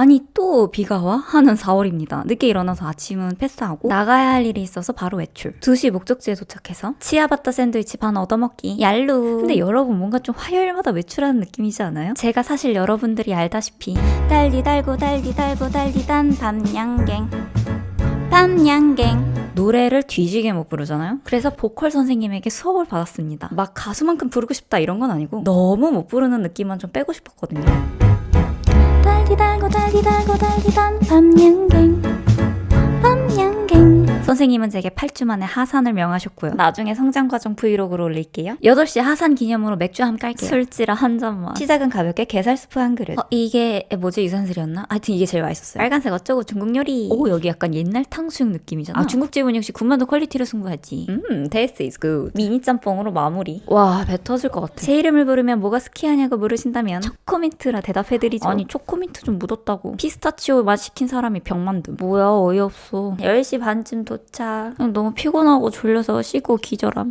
아니 또 비가 와? 하는 4월입니다. 늦게 일어나서 아침은 패스하고 나가야 할 일이 있어서 바로 외출. 2시 목적지에 도착해서 치아바타 샌드위치 반 얻어먹기. 얄루. 근데 여러분 뭔가 좀 화요일마다 외출하는 느낌이지 않아요? 제가 사실 여러분들이 알다시피 달디 달고 달디 달고 달디 단 밤양갱 밤양갱 노래를 뒤지게 못 부르잖아요. 그래서 보컬 선생님에게 수업을 받았습니다. 막 가수만큼 부르고 싶다 이런 건 아니고 너무 못 부르는 느낌만 좀 빼고 싶었거든요. 달디 달고 달디 달고 달디단 밤양갱 밤양갱 선생님은 제게 8주 만에 하산을 명하셨고요. 나중에 성장 과정 브이로그로 올릴게요. 8시 하산 기념으로 맥주 한 깔게요. 술지라 한 잔만. 시작은 가볍게 게살 스프 한 그릇. 어, 이게 뭐지 유산슬이었나? 하여튼 이게 제일 맛있었어요. 빨간색 어쩌고 중국 요리. 오 여기 약간 옛날 탕수육 느낌이잖아. 아, 중국집은 역시 군만두 퀄리티로 승부하지. 음, taste is good. 미니 짬뽕으로 마무리. 와, 배 터질 것 같아. 제 이름을 부르면 뭐가 스키하냐고 물으신다면 초코민트라 대답해드리죠. 아니 초코민트 좀 묻었다고. 피스타치오 맛 시킨 사람이 병만두. 뭐야 어이없어. 10시 반쯤 도 착. 그냥 너무 피곤하고 졸려서 씻고 기절함.